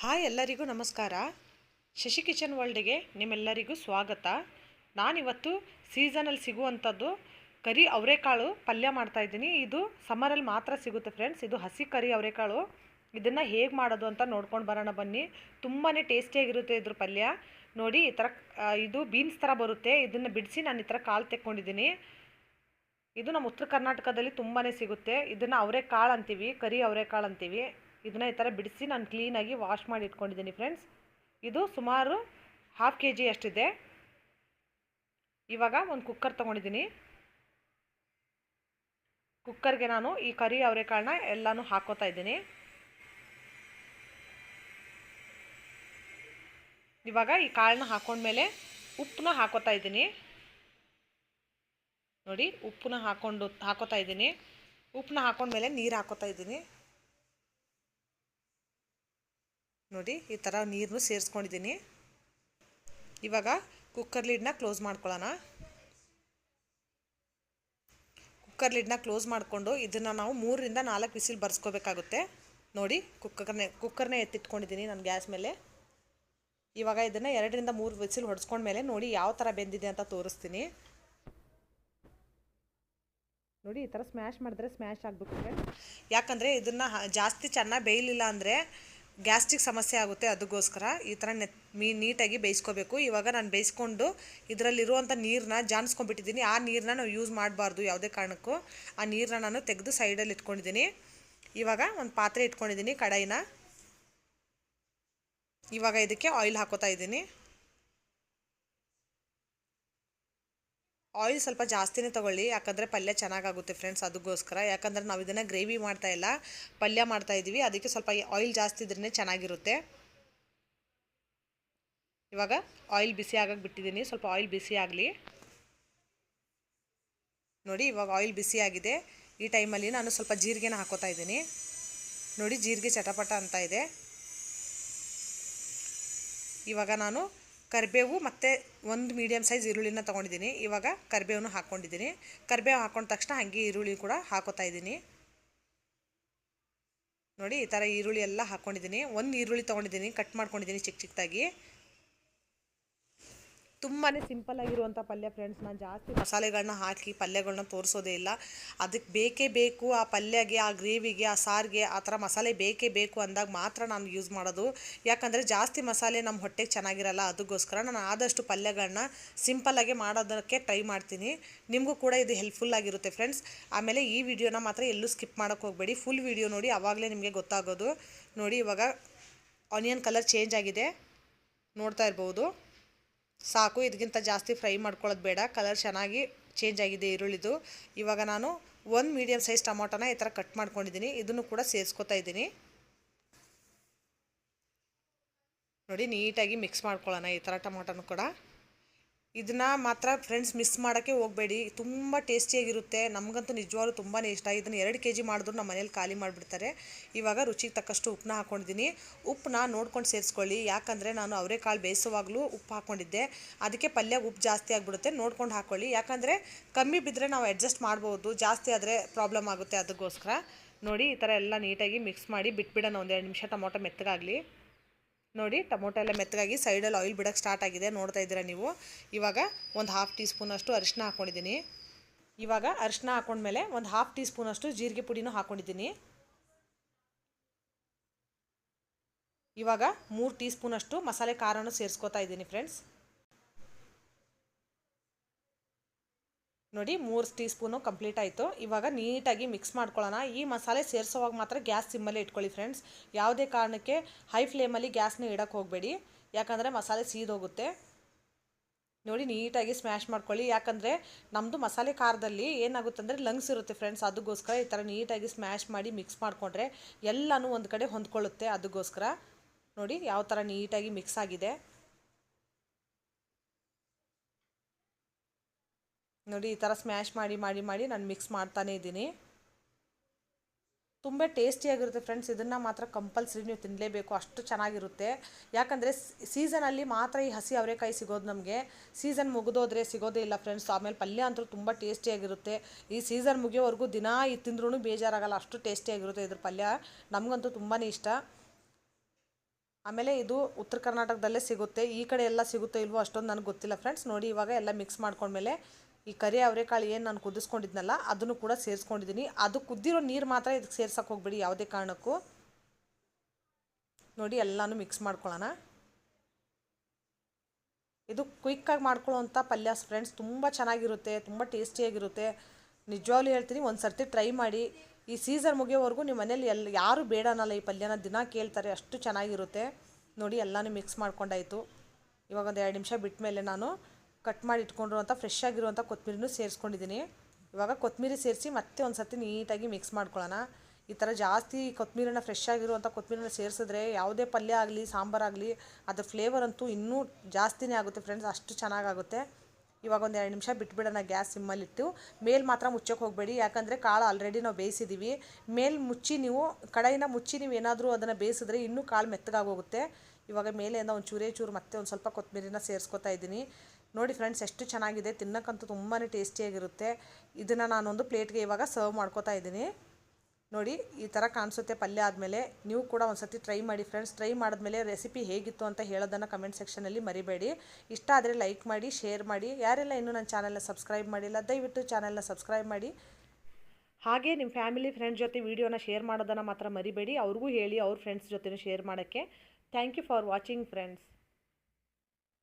Hi ಎಲ್ಲರಿಗೂ ನಮಸ್ಕಾರ. Shashi kitchen ವರ್ಲ್ಡ್ಗೆ ನಿಮ್ಮೆಲ್ಲರಿಗೂ ಸ್ವಾಗತ. ನಾನಿವತ್ತು ಸೀಸನಲ್ಲಿ ಸಿಗುವಂಥದ್ದು ಕರಿ ಅವರೆಕಾಳು ಪಲ್ಯ ಮಾಡ್ತಾ ಇದ್ದೀನಿ. ಇದು ಸಮ್ಮರಲ್ಲಿ ಮಾತ್ರ ಸಿಗುತ್ತೆ ಫ್ರೆಂಡ್ಸ್. ಇದು ಹಸಿ ಕರಿ ಅವರೆಕಾಳು. ಇದನ್ನು ಹೇಗೆ ಮಾಡೋದು ಅಂತ ನೋಡ್ಕೊಂಡು ಬರೋಣ ಬನ್ನಿ. ತುಂಬಾ ಟೇಸ್ಟಿಯಾಗಿರುತ್ತೆ ಇದ್ರ ಪಲ್ಯ. ನೋಡಿ, ಈ ಥರ ಇದು ಬೀನ್ಸ್ ಥರ ಬರುತ್ತೆ. ಇದನ್ನು ಬಿಡಿಸಿ ನಾನು ಈ ಥರ ಕಾಳು ತೆಕ್ಕೊಂಡಿದ್ದೀನಿ. ಇದು ನಮ್ಮ ಉತ್ತರ ಕರ್ನಾಟಕದಲ್ಲಿ ತುಂಬಾ ಸಿಗುತ್ತೆ. ಇದನ್ನು ಅವರೆಕಾಳು ಅಂತೀವಿ, ಕರಿ ಅವರೆಕಾಳು ಅಂತೀವಿ. ಇದನ್ನು ಈ ಥರ ಬಿಡಿಸಿ ನಾನು ಕ್ಲೀನಾಗಿ ವಾಶ್ ಮಾಡಿ ಇಟ್ಕೊಂಡಿದ್ದೀನಿ ಫ್ರೆಂಡ್ಸ್ ಇದು ಸುಮಾರು ಹಾಫ್ ಕೆ ಜಿ ಅಷ್ಟಿದೆ. ಇವಾಗ ಒಂದು ಕುಕ್ಕರ್ ತೊಗೊಂಡಿದ್ದೀನಿ. ಕುಕ್ಕರ್ಗೆ ನಾನು ಈ ಕರಿ ಅವರೆಕಾಳನ್ನ ಎಲ್ಲನೂ ಹಾಕೋತಾ ಇದ್ದೀನಿ. ಇವಾಗ ಈ ಕಾಳನ್ನ ಹಾಕೊಂಡ್ಮೇಲೆ ಉಪ್ಪನ್ನ ಹಾಕೋತಾ ಇದ್ದೀನಿ. ನೋಡಿ, ಉಪ್ಪನ್ನ ಹಾಕೊಂಡು, ಹಾಕೋತಾ ಇದ್ದೀನಿ. ಉಪ್ಪನ್ನ ಹಾಕೊಂಡ್ಮೇಲೆ ನೀರು ಹಾಕೋತಾ ಇದ್ದೀನಿ. ನೋಡಿ, ಈ ಥರ ನೀರನ್ನು ಸೇರಿಸ್ಕೊಂಡಿದ್ದೀನಿ. ಇವಾಗ ಕುಕ್ಕರ್ ಲಿಡ್ನ ಕ್ಲೋಸ್ ಮಾಡ್ಕೊಳ್ಳೋಣ. ಕುಕ್ಕರ್ ಲಿಡ್ನ ಕ್ಲೋಸ್ ಮಾಡಿಕೊಂಡು ಇದನ್ನು ನಾವು ಮೂರರಿಂದ ನಾಲ್ಕು ವಿಸಿಲ್ ಬರ್ಸ್ಕೋಬೇಕಾಗುತ್ತೆ. ನೋಡಿ ಕುಕ್ಕರ್ನೆ ಕುಕ್ಕರ್ನೇ ಎತ್ತಿಟ್ಕೊಂಡಿದ್ದೀನಿ ನಾನು ಗ್ಯಾಸ್ ಮೇಲೆ. ಇವಾಗ ಇದನ್ನು ಎರಡರಿಂದ ಮೂರು ವಿಸಿಲ್ ಹೊಡೆಸ್ಕೊಂಡ್ಮೇಲೆ ನೋಡಿ ಯಾವ ಥರ ಬೆಂದಿದೆ ಅಂತ ತೋರಿಸ್ತೀನಿ. ನೋಡಿ, ಈ ಥರ ಸ್ಮ್ಯಾಶ್ ಮಾಡಿದ್ರೆ ಸ್ಮ್ಯಾಶ್ ಆಗಬೇಕು ಯಾಕಂದರೆ ಇದನ್ನು ಜಾಸ್ತಿ ಚೆನ್ನಾಗಿ ಬೇಯಲಿಲ್ಲ ಅಂದರೆ ಗ್ಯಾಸ್ಟ್ರಿಕ್ ಸಮಸ್ಯೆ ಆಗುತ್ತೆ ಅದಕ್ಕೋಸ್ಕರ ಈ ಥರ ನೆತ್ ಮೀ ನೀಟಾಗಿ ಬೇಯಿಸ್ಕೋಬೇಕು. ಇವಾಗ ನಾನು ಬೇಯಿಸ್ಕೊಂಡು ಇದರಲ್ಲಿರುವಂಥ ನೀರನ್ನ ಜಾನ್ಸ್ಕೊಂಡ್ಬಿಟ್ಟಿದ್ದೀನಿ. ಆ ನೀರನ್ನ ನಾವು ಯೂಸ್ ಮಾಡಬಾರ್ದು ಯಾವುದೇ ಕಾರಣಕ್ಕೂ. ಆ ನೀರನ್ನ ನಾನು ತೆಗೆದು ಸೈಡಲ್ಲಿ ಇಟ್ಕೊಂಡಿದ್ದೀನಿ. ಇವಾಗ ಒಂದು ಪಾತ್ರೆ ಇಟ್ಕೊಂಡಿದ್ದೀನಿ ಕಡಾಯಿನ. ಇವಾಗ ಇದಕ್ಕೆ ಆಯಿಲ್ ಹಾಕೋತಾ ಇದ್ದೀನಿ. ಆಯಿಲ್ ಸ್ವಲ್ಪ ಜಾಸ್ತಿನೇ ತೊಗೊಳ್ಳಿ, ಯಾಕಂದರೆ ಪಲ್ಯ ಚೆನ್ನಾಗಾಗುತ್ತೆ ಫ್ರೆಂಡ್ಸ್ ಅದಕ್ಕೋಸ್ಕರ. ಯಾಕಂದರೆ ನಾವು ಇದನ್ನು ಗ್ರೇವಿ ಮಾಡ್ತಾ ಇಲ್ಲ, ಪಲ್ಯ ಮಾಡ್ತಾ ಇದ್ದೀವಿ ಅದಕ್ಕೆ ಸ್ವಲ್ಪ ಆಯಿಲ್ ಜಾಸ್ತಿ ಇದ್ರೇ ಚೆನ್ನಾಗಿರುತ್ತೆ. ಇವಾಗ ಆಯಿಲ್ ಬಿಸಿ ಆಗಕ್ಕೆ ಬಿಟ್ಟಿದ್ದೀನಿ, ಸ್ವಲ್ಪ ಆಯಿಲ್ ಬಿಸಿ ಆಗಲಿ. ನೋಡಿ, ಇವಾಗ ಆಯಿಲ್ ಬಿಸಿ ಆಗಿದೆ. ಈ ಟೈಮಲ್ಲಿ ನಾನು ಸ್ವಲ್ಪ ಜೀರಿಗೆನ ಹಾಕೋತಾ ಇದ್ದೀನಿ. ನೋಡಿ, ಜೀರಿಗೆ ಚಟಪಟ ಅಂತ ಇದೆ. ಇವಾಗ ನಾನು ಕರಿಬೇವು ಮತ್ತು ಒಂದು ಮೀಡಿಯಮ್ ಸೈಜ್ ಈರುಳ್ಳಿನ ತೊಗೊಂಡಿದ್ದೀನಿ. ಇವಾಗ ಕರಿಬೇವನ್ನು ಹಾಕ್ಕೊಂಡಿದ್ದೀನಿ ಕರಿಬೇವು ಹಾಕೊಂಡ ತಕ್ಷಣ ಹಾಗೆ ಈರುಳ್ಳಿ ಕೂಡ ಹಾಕೋತಾ ಇದ್ದೀನಿ. ನೋಡಿ ಈ ಥರ ಈರುಳ್ಳಿ ಎಲ್ಲ ಹಾಕ್ಕೊಂಡಿದ್ದೀನಿ ಒಂದು ಈರುಳ್ಳಿ ತೊಗೊಂಡಿದ್ದೀನಿ. ಕಟ್ ಮಾಡ್ಕೊಂಡಿದ್ದೀನಿ ಚಿಕ್ಕ ಚಿಕ್ಕದಾಗಿ ತುಂಬಾ ಸಿಂಪಲ್ ಆಗಿರುವಂಥ ಪಲ್ಯ ಫ್ರೆಂಡ್ಸ್ ನಾನು ಜಾಸ್ತಿ ಮಸಾಲೆಗಳನ್ನ ಹಾಕಿ ಪಲ್ಯಗಳನ್ನ ತೋರಿಸೋದೇ ಇಲ್ಲ. ಅದಕ್ಕೆ ಬೇಕೇ ಬೇಕು, ಆ ಪಲ್ಯಗೆ, ಆ ಗ್ರೇವಿಗೆ, ಆ ಸಾರಿಗೆ ಆ ಥರ ಮಸಾಲೆ ಬೇಕೇ ಬೇಕು ಅಂದಾಗ ಮಾತ್ರ ನಾನು ಯೂಸ್ ಮಾಡೋದು. ಯಾಕಂದರೆ ಜಾಸ್ತಿ ಮಸಾಲೆ ನಮ್ಮ ಹೊಟ್ಟೆಗೆ ಚೆನ್ನಾಗಿರಲ್ಲ ಅದಕ್ಕೋಸ್ಕರ ನಾನು ಆದಷ್ಟು ಪಲ್ಯಗಳನ್ನ ಸಿಂಪಲ್ಲಾಗಿ ಮಾಡೋದಕ್ಕೆ ಟ್ರೈ ಮಾಡ್ತೀನಿ. ನಿಮಗೂ ಕೂಡ ಇದು ಹೆಲ್ಪ್ಫುಲ್ ಆಗಿರುತ್ತೆ ಫ್ರೆಂಡ್ಸ್ ಆಮೇಲೆ ಈ ವಿಡಿಯೋನ ಮಾತ್ರ ಎಲ್ಲೂ ಸ್ಕಿಪ್ ಮಾಡೋಕ್ಕೆ ಹೋಗಬೇಡಿ. ಫುಲ್ ವಿಡಿಯೋ ನೋಡಿ ಆವಾಗಲೇ ನಿಮಗೆ ಗೊತ್ತಾಗೋದು. ನೋಡಿ ಇವಾಗ ಆನಿಯನ್ ಕಲರ್ ಚೇಂಜ್ ಆಗಿದೆ. ನೋಡ್ತಾ ಇರ್ಬೋದು. ಸಾಕು ಇದಕ್ಕಿಂತ ಜಾಸ್ತಿ ಫ್ರೈ ಮಾಡ್ಕೊಳ್ಳೋದು ಬೇಡ. ಕಲರ್ ಚೆನ್ನಾಗಿ ಚೇಂಜ್ ಆಗಿದೆ ಈರುಳ್ಳಿದು. ಇವಾಗ ನಾನು ಒಂದು ಮೀಡಿಯಮ್ ಸೈಜ್ ಟೊಮೊಟೊನ ಈ ಥರ ಕಟ್ ಮಾಡ್ಕೊಂಡಿದ್ದೀನಿ. ಇದನ್ನು ಕೂಡ ಸೇರಿಸ್ಕೊತಾ ಇದ್ದೀನಿ. ನೋಡಿ, ನೀಟಾಗಿ ಮಿಕ್ಸ್ ಮಾಡ್ಕೊಳ್ಳೋಣ ಈ ಥರ ಟೊಮೊಟೊನು ಕೂಡ. ಇದನ್ನು ಮಾತ್ರ ಫ್ರೆಂಡ್ಸ್ ಮಿಸ್ ಮಾಡೋಕ್ಕೆ ಹೋಗಬೇಡಿ. ತುಂಬ ಟೇಸ್ಟಿಯಾಗಿರುತ್ತೆ. ನಮಗಂತೂ ನಿಜವಾಗ್ಲೂ ತುಂಬಾ ಇಷ್ಟ. ಇದನ್ನು ಎರಡು ಕೆ ಜಿ ಮಾಡಿದ್ರು ನಮ್ಮ ಮನೇಲಿ ಖಾಲಿ ಮಾಡಿಬಿಡ್ತಾರೆ. ಇವಾಗ ರುಚಿಗೆ ತಕ್ಕಷ್ಟು ಉಪ್ಪನ್ನ ಹಾಕ್ಕೊಂಡಿದ್ದೀನಿ ಉಪ್ಪನ್ನ ನೋಡ್ಕೊಂಡು ಸೇರಿಸ್ಕೊಳ್ಳಿ. ಯಾಕಂದರೆ ನಾನು ಅವರೆಕಾಳು ಬೇಯಿಸುವಾಗಲೂ ಉಪ್ಪು ಹಾಕ್ಕೊಂಡಿದ್ದೆ ಅದಕ್ಕೆ ಪಲ್ಯ ಉಪ್ಪು ಜಾಸ್ತಿ ಆಗಿಬಿಡುತ್ತೆ. ನೋಡ್ಕೊಂಡು ಹಾಕ್ಕೊಳ್ಳಿ ಯಾಕಂದರೆ ಕಮ್ಮಿ ಬಿದ್ದರೆ ನಾವು ಅಡ್ಜಸ್ಟ್ ಮಾಡ್ಬೋದು. ಜಾಸ್ತಿ ಆದರೆ ಪ್ರಾಬ್ಲಮ್ ಆಗುತ್ತೆ. ಅದಕ್ಕೋಸ್ಕರ ನೋಡಿ ಈ ಥರ ಎಲ್ಲ ನೀಟಾಗಿ ಮಿಕ್ಸ್ ಮಾಡಿ ಬಿಟ್ಬಿಡೋಣ. ಒಂದೆರಡು ನಿಮಿಷ ಟೊಮೊಟೊ ಮೆತ್ತಗಾಗಲಿ. ನೋಡಿ, ಟೊಮೊಟೊ ಎಲ್ಲ ಮೆತ್ತಗಾಗಿ ಸೈಡಲ್ಲಿ ಆಯಿಲ್ ಬಿಡೋಕ್ಕೆ ಸ್ಟಾರ್ಟ್ ಆಗಿದೆ. ನೋಡ್ತಾ ಇದ್ದೀರಾ ನೀವು? ಇವಾಗ ಒಂದು ಹಾಫ್ ಟೀ ಸ್ಪೂನಷ್ಟು ಅರಿಶಿನ ಹಾಕ್ಕೊಂಡಿದ್ದೀನಿ ಇವಾಗ ಅರಿಶಿನ ಹಾಕೊಂಡ್ಮೇಲೆ ಒಂದು ಹಾಫ್ ಟೀ ಸ್ಪೂನಷ್ಟು ಜೀರಿಗೆ ಪುಡಿನೂ ಹಾಕ್ಕೊಂಡಿದ್ದೀನಿ ಇವಾಗ ಮೂರು ಟೀ ಸ್ಪೂನಷ್ಟು ಮಸಾಲೆ ಖಾರನೂ ಸೇರಿಸ್ಕೋತಾ ಇದ್ದೀನಿ ಫ್ರೆಂಡ್ಸ್ ನೋಡಿ ಮೂರು ಟೀ ಸ್ಪೂನು ಕಂಪ್ಲೀಟ್ ಆಯಿತು. ಇವಾಗ ನೀಟಾಗಿ ಮಿಕ್ಸ್ ಮಾಡ್ಕೊಳ್ಳೋಣ. ಈ ಮಸಾಲೆ ಸೇರಿಸೋವಾಗ ಮಾತ್ರ ಗ್ಯಾಸ್ ಸಿಮ್ಮಲ್ಲೇ ಇಟ್ಕೊಳ್ಳಿ ಫ್ರೆಂಡ್ಸ್ ಯಾವುದೇ ಕಾರಣಕ್ಕೆ ಹೈ ಫ್ಲೇಮಲ್ಲಿ ಗ್ಯಾಸ್ನ ಇಡೋಕ್ಕೆ ಹೋಗಬೇಡಿ. ಯಾಕಂದರೆ ಮಸಾಲೆ ಸೀದೋಗುತ್ತೆ. ನೋಡಿ ನೀಟಾಗಿ ಸ್ಮ್ಯಾಶ್ ಮಾಡ್ಕೊಳ್ಳಿ. ಯಾಕಂದರೆ ನಮ್ಮದು ಮಸಾಲೆ ಖಾರದಲ್ಲಿ ಏನಾಗುತ್ತೆ ಅಂದರೆ ಲಂಗ್ಸ್ ಇರುತ್ತೆ ಫ್ರೆಂಡ್ಸ್ ಅದಕ್ಕೋಸ್ಕರ ಈ ಥರ ನೀಟಾಗಿ ಸ್ಮ್ಯಾಶ್ ಮಾಡಿ ಮಿಕ್ಸ್ ಮಾಡಿಕೊಂಡ್ರೆ ಎಲ್ಲನೂ ಒಂದು ಕಡೆ ಹೊಂದ್ಕೊಳ್ಳುತ್ತೆ ಅದಕ್ಕೋಸ್ಕರ ನೋಡಿ ಯಾವ ಥರ ನೀಟಾಗಿ ಮಿಕ್ಸ್ ಆಗಿದೆ. ನೋಡಿ, ಈ ಥರ ಸ್ಮ್ಯಾಶ್ ಮಾಡಿ ಮಾಡಿ ಮಾಡಿ ನಾನು ಮಿಕ್ಸ್ ಮಾಡ್ತಾನೇ ಇದ್ದೀನಿ. ತುಂಬ ಟೇಸ್ಟಿಯಾಗಿರುತ್ತೆ ಫ್ರೆಂಡ್ಸ್ ಇದನ್ನು ಮಾತ್ರ ಕಂಪಲ್ಸರಿ ನೀವು ತಿನ್ನಲೇಬೇಕು ಅಷ್ಟು ಚೆನ್ನಾಗಿರುತ್ತೆ. ಯಾಕಂದರೆ ಸೀಸನಲ್ಲಿ ಮಾತ್ರ ಈ ಹಸಿ ಅವರೆಕಾಯಿ ಸಿಗೋದು ನಮಗೆ. ಸೀಸನ್ ಮುಗಿದೋದ್ರೆ ಸಿಗೋದೇ ಇಲ್ಲ ಫ್ರೆಂಡ್ಸ್ ಆಮೇಲೆ ಪಲ್ಯ ಅಂತೂ ತುಂಬ ಟೇಸ್ಟಿಯಾಗಿರುತ್ತೆ ಈ ಸೀಸನ್ ಮುಗಿಯೋವರೆಗೂ ದಿನ ಇದು ತಿಂದ್ರೂ ಬೇಜಾರಾಗಲ್ಲ. ಅಷ್ಟು ಟೇಸ್ಟಿಯಾಗಿರುತ್ತೆ ಇದ್ರ ಪಲ್ಯ. ನಮಗಂತೂ ತುಂಬಾ ಇಷ್ಟ. ಆಮೇಲೆ ಇದು ಉತ್ತರ ಕರ್ನಾಟಕದಲ್ಲೇ ಸಿಗುತ್ತೆ. ಈ ಕಡೆ ಎಲ್ಲ ಸಿಗುತ್ತೋ ಇಲ್ವೋ ಅಷ್ಟೊಂದು ನನಗೆ ಗೊತ್ತಿಲ್ಲ ಫ್ರೆಂಡ್ಸ್ ನೋಡಿ, ಇವಾಗ ಎಲ್ಲ ಮಿಕ್ಸ್ ಮಾಡ್ಕೊಂಡ್ಮೇಲೆ ಈ ಕರಿ ಅವರೆಕಾಳು ಏನು ನಾನು ಕುದಿಸ್ಕೊಂಡಿದ್ನಲ್ಲ, ಅದನ್ನು ಕೂಡ ಸೇರಿಸ್ಕೊಂಡಿದ್ದೀನಿ ಅದು ಕುದ್ದಿರೋ ನೀರು ಮಾತ್ರ ಇದಕ್ಕೆ ಸೇರ್ಸಕ್ಕೆ ಹೋಗ್ಬೇಡಿ ಯಾವುದೇ ಕಾರಣಕ್ಕೂ. ನೋಡಿ, ಎಲ್ಲನೂ ಮಿಕ್ಸ್ ಮಾಡ್ಕೊಳ್ಳೋಣ. ಇದು ಕ್ವಿಕ್ಕಾಗಿ ಮಾಡ್ಕೊಳ್ಳೋವಂಥ ಪಲ್ಯ ಫ್ರೆಂಡ್ಸ್ ತುಂಬ ಚೆನ್ನಾಗಿರುತ್ತೆ, ತುಂಬ ಟೇಸ್ಟಿಯಾಗಿರುತ್ತೆ ನಿಜವಾಗ್ಲೂ ಹೇಳ್ತೀನಿ ಒಂದು ಸರ್ತಿ ಟ್ರೈ ಮಾಡಿ. ಈ ಸೀಸನ್ ಮುಗಿಯೋವರೆಗೂ ನಿಮ್ಮ ಮನೇಲಿ ಎಲ್ಲ ಯಾರು ಬೇಡ ಅನ್ನಲ್ಲ ಈ ಪಲ್ಯನ, ದಿನ ಕೇಳ್ತಾರೆ, ಅಷ್ಟು ಚೆನ್ನಾಗಿರುತ್ತೆ. ನೋಡಿ, ಎಲ್ಲನೂ ಮಿಕ್ಸ್ ಮಾಡ್ಕೊಂಡಾಯಿತು. ಇವಾಗ ಒಂದು ಎರಡು ನಿಮಿಷ ಬಿಟ್ಟ ಮೇಲೆ ನಾನು ಕಟ್ ಮಾಡಿ ಇಟ್ಕೊಂಡಿರುವಂಥ ಫ್ರೆಶ್ ಆಗಿರುವಂಥ ಕೊತ್ತಂಬರಿನೂ ಸೇರಿಸ್ಕೊಂಡಿದ್ದೀನಿ. ಇವಾಗ ಕೊತ್ತಂಬರಿ ಸೇರಿಸಿ ಮತ್ತೆ ಒಂದು ಸರ್ತಿ ನೀಟಾಗಿ ಮಿಕ್ಸ್ ಮಾಡ್ಕೊಳ್ಳೋಣ. ಈ ಥರ ಜಾಸ್ತಿ ಕೊತ್ತಂಬರಿನ ಫ್ರೆಶ್ ಆಗಿರುವಂಥ ಕೊತ್ತಂಬರಿನ ಸೇರಿಸಿದ್ರೆ ಯಾವುದೇ ಪಲ್ಯ ಆಗಲಿ ಸಾಂಬಾರಾಗಲಿ ಅದ್ರ ಫ್ಲೇವರ್ ಅಂತೂ ಇನ್ನೂ ಜಾಸ್ತಿನೇ ಆಗುತ್ತೆ ಫ್ರೆಂಡ್ಸ್ ಅಷ್ಟು ಚೆನ್ನಾಗಾಗುತ್ತೆ. ಇವಾಗ ಒಂದು ಎರಡು ನಿಮಿಷ ಬಿಟ್ಬಿಡೋಣ ಗ್ಯಾಸ್ ಸಿಮ್ಮಲ್ಲಿಟ್ಟು ಮೇಲೆ ಮಾತ್ರ ಮುಚ್ಚೋಕೆ ಹೋಗಬೇಡಿ, ಯಾಕಂದರೆ ಕಾಳು ಆಲ್ರೆಡಿ ನಾವು ಬೇಯಿಸಿದ್ದೀವಿ ಮೇಲೆ ಮುಚ್ಚಿ ನೀವು, ಕಡಾಯಿನ ಮುಚ್ಚಿ ನೀವು ಏನಾದರೂ ಅದನ್ನು ಬೇಯಿಸಿದ್ರೆ ಇನ್ನೂ ಕಾಳು ಮೆತ್ತಗಾಗೋಗುತ್ತೆ ಇವಾಗ ಮೇಲೆಯಿಂದ ಒಂದು ಚೂರೇ ಚೂರು ಮತ್ತೆ ಒಂದು ಸ್ವಲ್ಪ ಕೊತ್ತಂಬರಿನ ಸೇರಿಸ್ಕೊತಾ ಇದ್ದೀನಿ. ನೋಡಿ ಫ್ರೆಂಡ್ಸ್ ಎಷ್ಟು ಚೆನ್ನಾಗಿದೆ. ತಿನ್ನೋಕ್ಕಂತೂ ತುಂಬಾ ಟೇಸ್ಟಿಯಾಗಿರುತ್ತೆ. ಇದನ್ನು ನಾನೊಂದು ಪ್ಲೇಟ್ಗೆ ಇವಾಗ ಸರ್ವ್ ಮಾಡ್ಕೋತಾ ಇದ್ದೀನಿ. ನೋಡಿ, ಈ ಥರ ಕಾಣಿಸುತ್ತೆ ಪಲ್ಯ ಆದಮೇಲೆ. ನೀವು ಕೂಡ ಒಂದು ಸತಿ ಟ್ರೈ ಮಾಡಿ ಫ್ರೆಂಡ್ಸ್ ಟ್ರೈ ಮಾಡಿದ್ಮೇಲೆ ರೆಸಿಪಿ ಹೇಗಿತ್ತು ಅಂತ ಹೇಳೋದನ್ನು ಕಮೆಂಟ್ ಸೆಕ್ಷನಲ್ಲಿ ಮರಿಬೇಡಿ. ಇಷ್ಟ ಆದರೆ ಲೈಕ್ ಮಾಡಿ ಶೇರ್ ಮಾಡಿ. ಯಾರೆಲ್ಲ ಇನ್ನೂ ನನ್ನ ಚಾನಲ್ನ ಸಬ್ಸ್ಕ್ರೈಬ್ ಮಾಡಿಲ್ಲ, ದಯವಿಟ್ಟು ಚಾನಲ್ನ ಸಬ್ಸ್ಕ್ರೈಬ್ ಮಾಡಿ. ಹಾಗೆ ನಿಮ್ಮ ಫ್ಯಾಮಿಲಿ ಫ್ರೆಂಡ್ಸ್ ಜೊತೆ ವೀಡಿಯೋನ ಶೇರ್ ಮಾಡೋದನ್ನು ಮಾತ್ರ ಮರಿಬೇಡಿ. ಅವ್ರಿಗೂ ಹೇಳಿ, ಅವ್ರ ಫ್ರೆಂಡ್ಸ್ ಜೊತೆ ಶೇರ್ ಮಾಡೋಕ್ಕೆ. Thank you for watching friends